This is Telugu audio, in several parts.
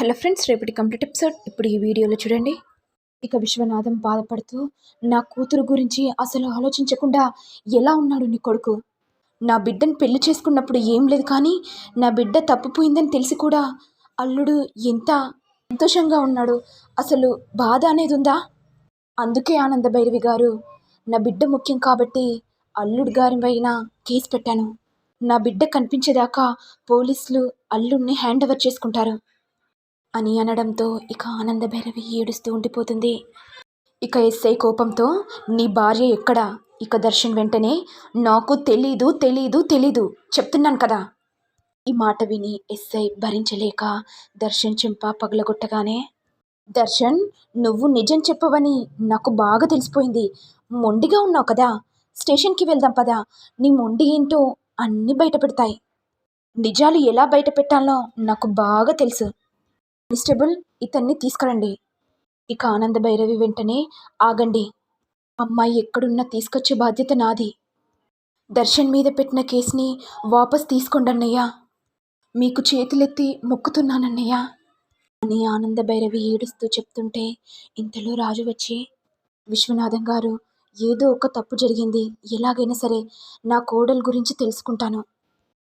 హలో ఫ్రెండ్స్ రేపటి కంప్లీట్ ఎపిసోడ్. ఇప్పుడు ఈ వీడియోలో చూడండి. ఇక విశ్వనాథం బాధపడుతూ నా కూతురు గురించి అసలు ఆలోచించకుండా ఎలా ఉన్నాడు నీ కొడుకు? నా బిడ్డను పెళ్ళి చేసుకున్నప్పుడు ఏం లేదు కానీ నా బిడ్డ తప్పిపోయిందని తెలిసి కూడా అల్లుడు ఎంత సంతోషంగా ఉన్నాడు. అసలు బాధ అనేది ఉందా? అందుకే ఆనంద భైరవి గారు నా బిడ్డ ముఖ్యం కాబట్టి అల్లుడు గారి పైన కేసు పెట్టాను. నా బిడ్డ కనిపించేదాకా పోలీసులు అల్లుడిని హ్యాండ్ ఓవర్ చేసుకుంటారు. అని అనడంతో ఇక ఆనందభైరవి ఏడుస్తూ ఉండిపోతుంది. ఇక ఎస్ఐ కోపంతో నీ భార్య ఎక్కడ? ఇక దర్శన్ వెంటనే నాకు తెలీదు తెలీదు తెలీదు చెప్తున్నాను కదా. ఈ మాట విని ఎస్ఐ భరించలేక దర్శన్ చెంప పగలగొట్టగానే దర్శన్ నువ్వు నిజం చెప్పవని నాకు బాగా తెలిసిపోయింది. మొండిగా ఉన్నావు కదా. స్టేషన్కి వెళ్దాం పదా. నీ మొండి ఏంటో అన్నీ బయట పెడతాయి నిజాలు ఎలా బయట పెట్టాలో నాకు బాగా తెలుసు. కానిస్టేబుల్ ఇతన్ని తీసుకురండి. ఇక ఆనంద భైరవి వెంటనే ఆగండి. అమ్మాయి ఎక్కడున్నా తీసుకొచ్చే బాధ్యత నాది. దర్శన్ మీద పెట్టిన కేసుని వాపస్ తీసుకోండన్నయ్యా. మీకు చేతులెత్తి మొక్కుతున్నానన్నయ్య. అని ఆనంద భైరవి ఏడుస్తూ చెప్తుంటే ఇంతలో రాజు వచ్చి విశ్వనాథం గారు ఏదో ఒక తప్పు జరిగింది. ఎలాగైనా సరే నా కోడలు గురించి తెలుసుకుంటాను.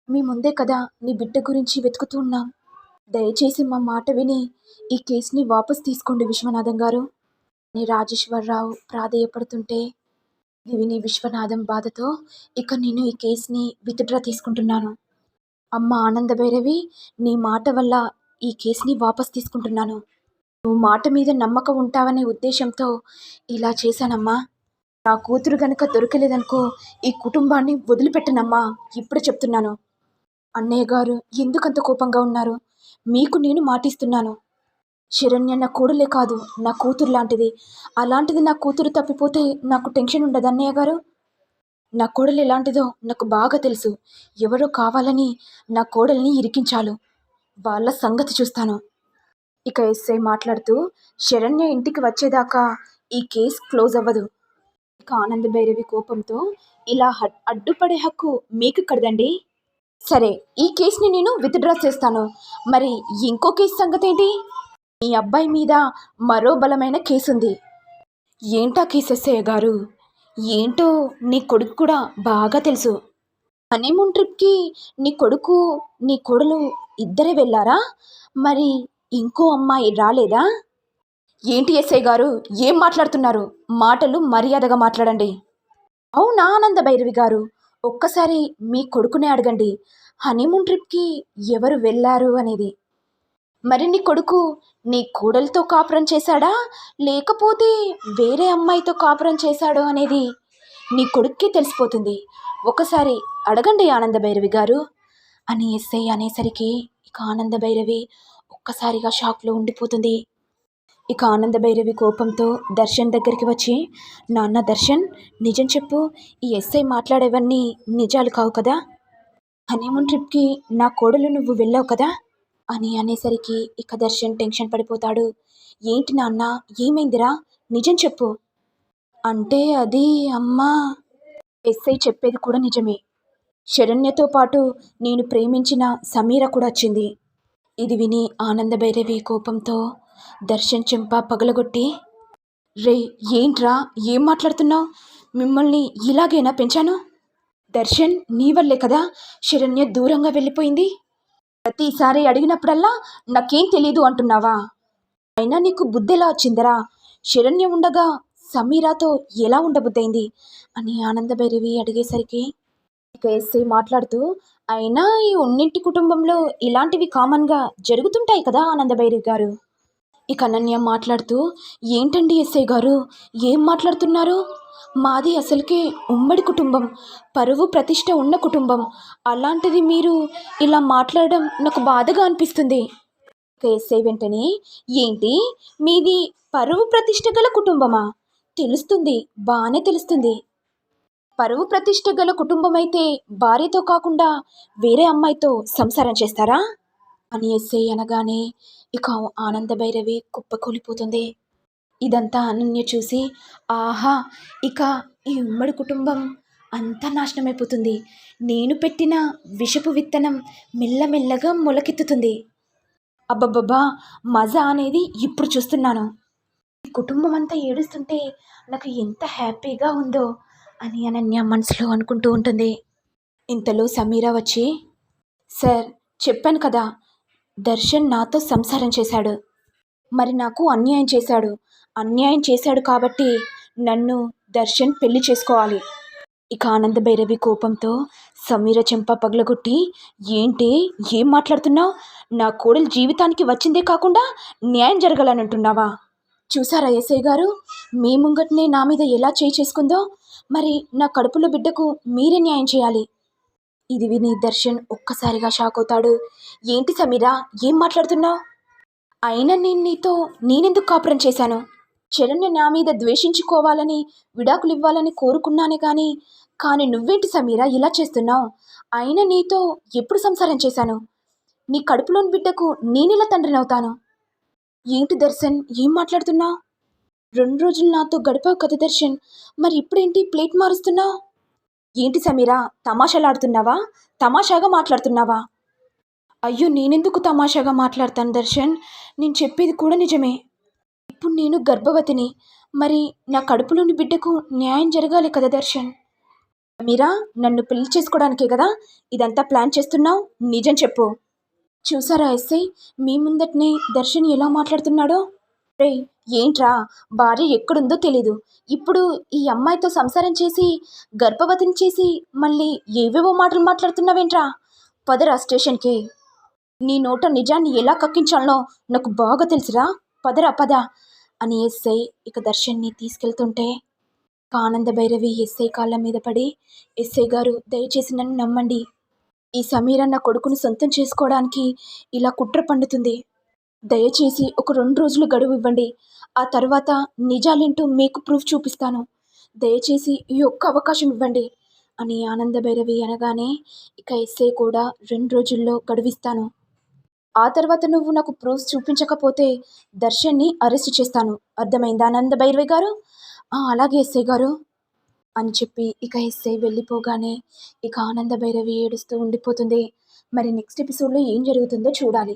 మీ ముందే కదా నీ బిడ్డ గురించి వెతుకుతూ ఉన్నాం. దయచేసి మా మాట విని ఈ కేసుని వాపస్ తీసుకోండి విశ్వనాథం గారు. అని రాజేశ్వరరావు ప్రాధేయపడుతుంటే విని విశ్వనాథం బాధతో ఇక నేను ఈ కేసుని విత్డ్రా తీసుకుంటున్నాను. అమ్మ ఆనంద భైరవి నీ మాట వల్ల ఈ కేసుని వాపస్ తీసుకుంటున్నాను. నువ్వు మాట మీద నమ్మకం ఉంటావనే ఉద్దేశంతో ఇలా చేశానమ్మా. నా కూతురు గనక దొరకలేదనుకో ఈ కుటుంబాన్ని వదిలిపెట్టనమ్మా. ఇప్పుడు చెప్తున్నాను. అన్నయ్య గారు ఎందుకంత కోపంగా ఉన్నారు? మీకు నేను మాటిస్తున్నాను. శరణ్య నా కోడలే కాదు నా కూతురు లాంటిది. అలాంటిది నా కూతురు తప్పిపోతే నాకు టెన్షన్ ఉండదు అన్నయ్య గారు? నా కోడలు ఎలాంటిదో నాకు బాగా తెలుసు. ఎవరో కావాలని నా కోడల్ని ఇరికించాలు. వాళ్ళ సంగతి చూస్తాను. ఇక ఎస్ఐ మాట్లాడుతూ శరణ్య ఇంటికి వచ్చేదాకా ఈ కేస్ క్లోజ్ అవ్వదు. ఇక ఆనంద భైరవి కోపంతో ఇలా అడ్డుపడే హక్కు మీకు కడదండి సరే ఈ కేసుని నేను విత్డ్రా చేస్తాను. మరి ఇంకో కేసు సంగతి ఏంటి మీ అబ్బాయి మీద మరో బలమైన కేసు ఉంది ఏంటా కేసు గారు? ఏంటో నీ కొడుకు కూడా బాగా తెలుసు. హనీమూన్ ట్రిప్కి నీ కొడుకు నీ కొడులు ఇద్దరే వెళ్ళారా? మరి ఇంకో అమ్మాయి రాలేదా? ఏంటి ఎస్ఐ గారు? ఏం మాట్లాడుతున్నారు? మాటలు మర్యాదగా మాట్లాడండి. అవునా ఆనంద భైరవి గారు? ఒక్కసారి మీ కొడుకునే అడగండి. హనీమూన్ ట్రిప్కి ఎవరు వెళ్ళారు అనేది. మరి నీ కొడుకు నీ కోడలతో కాపురం చేశాడా? లేకపోతే వేరే అమ్మాయితో కాపురం చేశాడో అనేది నీ కొడుక్కి తెలిసిపోతుంది. ఒకసారి అడగండి ఆనంద భైరవి గారు. అని ఎస్ఐ అనేసరికి ఇక ఆనంద భైరవి ఒక్కసారిగా షాక్లో ఉండిపోతుంది. ఇక ఆనంద భైరవి కోపంతో దర్శన్ దగ్గరికి వచ్చి నాన్న దర్శన్ నిజం చెప్పు ఈ ఎస్ఐ మాట్లాడేవన్నీ నిజాలు కావు కదా? హనీమూన్ ట్రిప్కి నా కోడలు నువ్వు వెళ్ళావు కదా? అని అనేసరికి ఇక దర్శన్ టెన్షన్ పడిపోతాడు. ఏంటి నాన్న ఏమైందిరా? నిజం చెప్పు. అంటే అది అమ్మా ఎస్ఐ చెప్పేది కూడా నిజమే. శరణ్యతో పాటు నేను ప్రేమించిన సమీర కూడా వచ్చింది. ఇది విని ఆనంద భైరవి కోపంతో దర్శన్ చెంప పగలగొట్టి రే ఏంట్రా? ఏం మాట్లాడుతున్నావు? మిమ్మల్ని ఇలాగైనా పెంచాను? దర్శన్ నీ వల్లే కదా శరణ్య దూరంగా వెళ్ళిపోయింది? ప్రతిసారి అడిగినప్పుడల్లా నాకేం తెలియదు అంటున్నావా? అయినా నీకు బుద్ధిలా వచ్చిందరా? శరణ్య ఉండగా సమీరాతో ఎలా ఉండబుద్దైంది అని ఆనందభైరవి అడిగేసరికి ఇక ఎస్ఐ మాట్లాడుతూ అయినా ఈ ఉన్నింటి కుటుంబంలో ఇలాంటివి కామన్గా జరుగుతుంటాయి కదా ఆనందభైరవి గారు? ఇక అనన్య మాట్లాడుతూ ఏంటండి ఎస్ఐ గారు? ఏం మాట్లాడుతున్నారు? మాది అసలుకే ఉమ్మడి కుటుంబం పరువు ప్రతిష్ట ఉన్న కుటుంబం. అలాంటిది మీరు ఇలా మాట్లాడడం నాకు బాధగా అనిపిస్తుంది. ఎస్ఐ వెంటనే ఏంటి? మీది పరువు ప్రతిష్ట గల కుటుంబమా? తెలుస్తుంది బాగానే తెలుస్తుంది. పరువు ప్రతిష్ట గల కుటుంబం అయితే భార్యతో కాకుండా వేరే అమ్మాయితో సంసారం చేస్తారా? అని ఎస్ఐ అనగానే ఇక ఆనంద భైరవి కుప్పకూలిపోతుంది. ఇదంతా అనన్య చూసి ఆహా ఇక ఈ ఉమ్మడి కుటుంబం అంతా నాశనమైపోతుంది. నేను పెట్టిన విషపు విత్తనం మెల్లమెల్లగా మొలకెత్తుతుంది. అబ్బబ్బబ్బా మజా అనేది ఇప్పుడు చూస్తున్నాను. ఈ కుటుంబం అంతా ఏడుస్తుంటే నాకు ఎంత హ్యాపీగా ఉందో అని అనన్య మనసులో అనుకుంటూ ఉంటుంది. ఇంతలో సమీరా వచ్చి సార్ చెప్పాను కదా దర్శన్ నాతో సంసారం చేశాడు. మరి నాకు అన్యాయం చేశాడు. అన్యాయం చేశాడు కాబట్టి నన్ను దర్శన్ పెళ్ళి చేసుకోవాలి. ఇక ఆనంద భైరవి కోపంతో సమీర చెంప పగలగొట్టి ఏంటి? ఏం మాట్లాడుతున్నావు? నా కోడలు జీవితానికి వచ్చిందే కాకుండా న్యాయం జరగాలనంటున్నావా? చూసారా ఎస్ఐ గారు? మీ ముంగట్నే నా మీద ఎలా చేయి చేసుకుందో? మరి నా కడుపులో బిడ్డకు మీరే న్యాయం చేయాలి. ఇది విని దర్శన్ ఒక్కసారిగా షాక్ అవుతాడు. ఏంటి సమీరా? ఏం మాట్లాడుతున్నావు అయినా నేను నీతో నేనెందుకు కాపురం చేశాను? చరణ్ని నా మీద ద్వేషించుకోవాలని విడాకులు ఇవ్వాలని కోరుకున్నానే కానీ కానీ నువ్వేంటి సమీరా ఇలా చేస్తున్నావు? అయినా నీతో ఎప్పుడు సంసారం చేశాను? నీ కడుపులోని బిడ్డకు నేనిలా తండ్రిని అవుతాను? ఏంటి దర్శన్? ఏం మాట్లాడుతున్నావు రెండు రోజులు నాతో గడిపావు కదా దర్శన్. మరి ఇప్పుడేంటి? ప్లేట్ మారుస్తున్నావు ఏంటి సమీరా తమాషాలాడుతున్నావా? తమాషాగా మాట్లాడుతున్నావా? అయ్యో నేనెందుకు తమాషాగా మాట్లాడతాను దర్శన్? నేను చెప్పేది కూడా నిజమే. ఇప్పుడు నేను గర్భవతిని. మరి నా కడుపులోని బిడ్డకు న్యాయం జరగాలి కదా దర్శన్? మీరా నన్ను పెళ్ళి చేసుకోవడానికే కదా ఇదంతా ప్లాన్ చేస్తున్నావు? నిజం చెప్పు. చూసారా ఎస్ఐ మీ ముందటనే దర్శన్ ఎలా మాట్లాడుతున్నాడో? రే ఏంట్రా? భార్య ఎక్కడుందో తెలీదు. ఇప్పుడు ఈ అమ్మాయితో సంసారం చేసి గర్భవతిని చేసి మళ్ళీ ఏవేవో మాటలు మాట్లాడుతున్నావేంట్రా? పదరా స్టేషన్కి. నీ నోట నిజాన్ని ఎలా కక్కించాలనో నాకు బాగా తెలుసురా. పదరా పద. అని ఎస్ఐ ఇక దర్శన్ని తీసుకెళ్తుంటే ఆనంద భైరవి ఎస్ఐ కాళ్ళ మీద పడి ఎస్ఐ గారు దయచేసి నన్ను నమ్మండి. ఈ సమీర నా కొడుకును సొంతం చేసుకోవడానికి ఇలా కుట్ర పండుతుంది. దయచేసి ఒక రెండు రోజులు గడువు ఇవ్వండి. ఆ తర్వాత నిజాలేంటో మీకు ప్రూఫ్ చూపిస్తాను. దయచేసి ఈ ఒక్క అవకాశం ఇవ్వండి అని ఆనంద భైరవి అనగానే ఇక ఎస్ఐ కూడా రెండు రోజుల్లో గడువిస్తాను. ఆ తర్వాత నువ్వు నాకు ప్రూఫ్ చూపించకపోతే దర్శన్ని అరెస్ట్ చేస్తాను. అర్థమైందా ఆనంద భైరవి గారు అలాగే ఎస్ఐ గారు అని చెప్పి ఇక ఎస్ఐ వెళ్ళిపోగానే ఇక ఆనంద భైరవి ఏడుస్తూ ఉండిపోతుంది. మరి నెక్స్ట్ ఎపిసోడ్లో ఏం జరుగుతుందో చూడాలి.